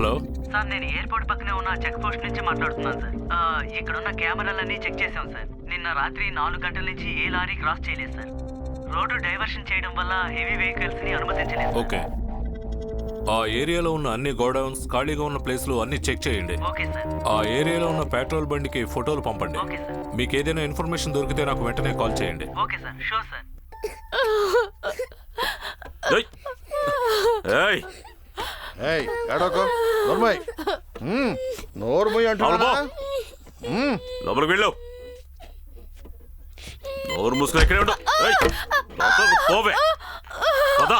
Hello? Sir నేను airport పక్కనే ఉన్న చెక్ పోస్ట్ నుంచి మాట్లాడుతున్నాను సార్. ఆ, ఇక్కడ ఉన్న కెమెరాలన్నీ చెక్ చేసాం సార్. నిన్న రాత్రి నాలుగు గంటల నుంచి ఏ లారీ క్రాస్ చేయలేదు సార్. రోడ్డు డైవర్షన్ చేయడం వల్ల హెవీ వెహికల్స్ని అనుమతించలేదు. ఓకే. ఆ ఏరియాలో ఉన్న అన్ని గోడౌన్స్ ఖాళీగా ఉన్న ప్లేస్లు అన్ని చెక్ చేయండి. Okay sir. ఆ ఏరియాలో ఉన్న పెట్రోల్ బండికి ఫోటోలు పంపండి. Okay sir. మీకు ఏదైనా ఇన్ఫర్మేషన్ దొరికితే నాకు వెంటనే కాల్ చేయండి. Okay sir. Sure sir. ఏయ్! ఏయ్! ఏడోకో నోర్మయ్ నోర్మయ్ అంటున్నా లోపలికి వెళ్ళు నోరు మూసుకొని ఇక్కడే ఉండు ఏయ్! లోపలికి పోవే పద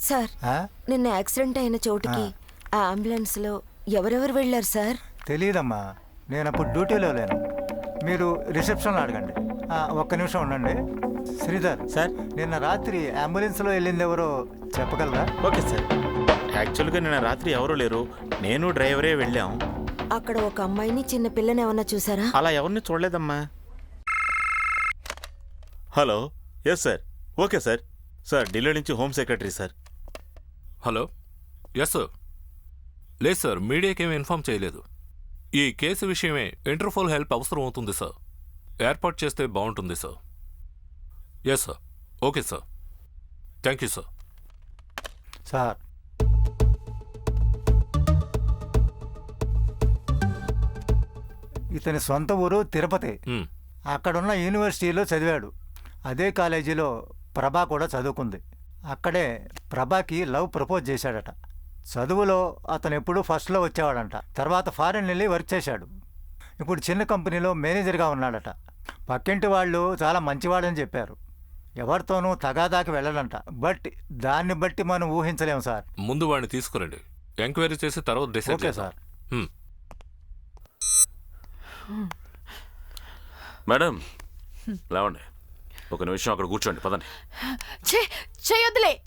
సార్? నిన్న యాక్సిడెంట్ అయిన చోటుకి ఆ. అంబులెన్స్లో ఎవరెవరు వెళ్ళారు సార్? తెలీదమ్మా. నేను అప్పుడు డ్యూటీలో లేను. మీరు రిసెప్షన్లో అడగండి. ఆ, ఒక్క నిమిషం ఉండండి. శ్రీధర్ సార్. నిన్న రాత్రి అంబులెన్స్లో వెళ్ళింది ఎవరో చెప్పగలరా? Okay sir. యాక్చువల్గా నిన్న రాత్రి ఎవరూ లేరు. నేను డ్రైవరే వెళ్ళాం. అక్కడ ఒక అమ్మాయిని చిన్న పిల్లని ఏమన్నా చూసారా? అలా ఎవరిని చూడలేదమ్మా. Hello yes sir okay sir sir Delhi నుంచి home secretary sir hello yes sir లేదు సార్ మీడియాకి ఏమీ ఇన్ఫామ్ చేయలేదు. ఈ కేసు విషయమే ఇంటర్ఫోల్ హెల్ప్ అవసరం అవుతుంది సార్ ఏర్పాటు చేస్తే బాగుంటుంది sir yes sir okay sir thank you sir sir ఇతని సొంత ఊరు తిరుపతి. మ్, అక్కడున్న యూనివర్సిటీలో చదివాడు. అదే కాలేజీలో ప్రభా కూడా చదువుకుంది. అక్కడే ప్రభాకి లవ్ ప్రపోజ్ చేశాడట. చదువులో అతను ఎప్పుడూ ఫస్ట్లో వచ్చేవాడంట. తర్వాత ఫారెన్ వెళ్ళి వర్క్ చేశాడు. ఇప్పుడు చిన్న కంపెనీలో మేనేజర్గా ఉన్నాడట. పక్కింటి వాళ్ళు చాలా మంచివాడని చెప్పారు. ఎవరితోనూ తగాదాకి వెళ్ళడంట బట్ దాన్ని బట్టి మనం ఊహించలేము సార్. ముందు వాడిని తీసుకురండి. ఎంక్వైరీ చేసి తర్వాత డిసైడ్ ఓకే సార్. మేడం లేవండి. ఒక నిమిషం అక్కడ కూర్చోండి పదండి. చేయొద్దులే.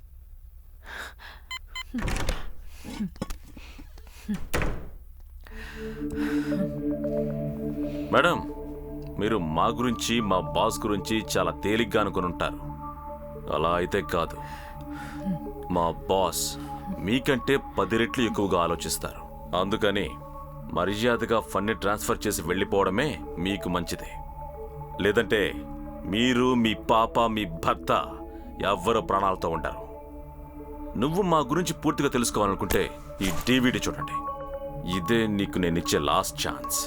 మేడం మీరు మా గురించి మా బాస్ గురించి చాలా తేలిగ్గా అనుకుని ఉంటారు. అలా అయితే కాదు. మా బాస్ మీకంటే పది రెట్లు ఎక్కువగా ఆలోచిస్తారు. అందుకని మర్యాదగా ఫండ్ని ట్రాన్స్ఫర్ చేసి వెళ్ళిపోవడమే మీకు మంచిది. లేదంటే మీరు మీ పాప మీ భర్త ఎవ్వరూ ప్రాణాలతో ఉంటారు నువ్వు మా గురించి పూర్తిగా తెలుసుకోవాలనుకుంటే ఈ డివిడి చూడండి. ఇదే నీకు నేను ఇచ్చే లాస్ట్ ఛాన్స్